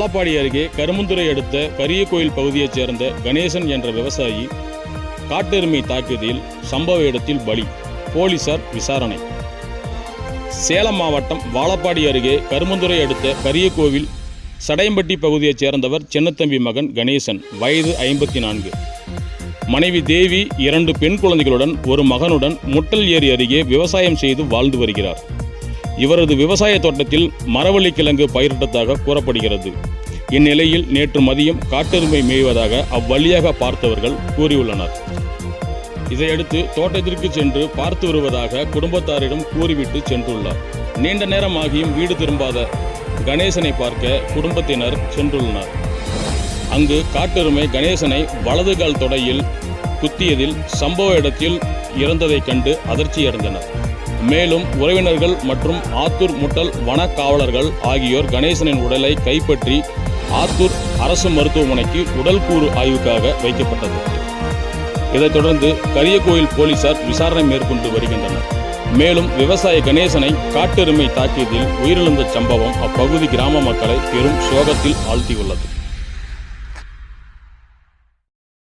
வாழப்பாடி அருகே கருமந்துறை அடுத்த கரியகோயில் பகுதியைச் சேர்ந்த கணேசன் என்ற விவசாயி காட்டெருமை தாக்கியதில் சம்பவ இடத்தில் பலி போலீசார் விசாரணை. சேலம் மாவட்டம் வாழப்பாடி அருகே கருமந்துறை அடுத்த கரியக்கோவில் சடையம்பட்டி பகுதியைச் சேர்ந்தவர் சின்னத்தம்பி மகன் கணேசன் வயது ஐம்பத்தி நான்கு மனைவி தேவி இரண்டு பெண் குழந்தைகளுடன் ஒரு மகனுடன் முட்டல் ஏரி அருகே விவசாயம் செய்து வாழ்ந்து வருகிறார். இவரது விவசாய தோட்டத்தில் மரவள்ளி கிழங்கு பயிரிட்டதாக கூறப்படுகிறது. இந்நிலையில் நேற்று மதியம் காட்டெருமை மேய்வதாக அவ்வழியாக பார்த்தவர்கள் கூறியுள்ளனர். இதையடுத்து தோட்டத்திற்கு சென்று பார்த்து வருவதாக குடும்பத்தாரிடம் கூறிவிட்டு சென்றுள்ளார். நீண்ட நேரமாகியும் வீடு திரும்பாத கணேசனை பார்க்க குடும்பத்தினர் சென்றுள்ளனர். அங்கு காட்டெருமை கணேசனை வலது கால் தொடையில் குத்தியதில் சம்பவ இடத்தில் இறந்ததைக் கண்டு அதிர்ச்சியடைந்தனர். மேலும் உறவினர்கள் மற்றும் ஆத்தூர் முட்டல் வன காவலர்கள் ஆகியோர் கணேசனின் உடலை கைப்பற்றி ஆத்தூர் அரசு மருத்துவமனைக்கு உடல் கூறு ஆய்வுக்காக வைக்கப்பட்டது. இதைத் தொடர்ந்து கரியகோயில் போலீசார் விசாரணை மேற்கொண்டு வருகின்றனர். மேலும் விவசாய கணேசனை காட்டெருமை தாக்கியதில் உயிரிழந்த சம்பவம் அப்பகுதி கிராம மக்களை பெரும் சோகத்தில் ஆழ்த்தியுள்ளது.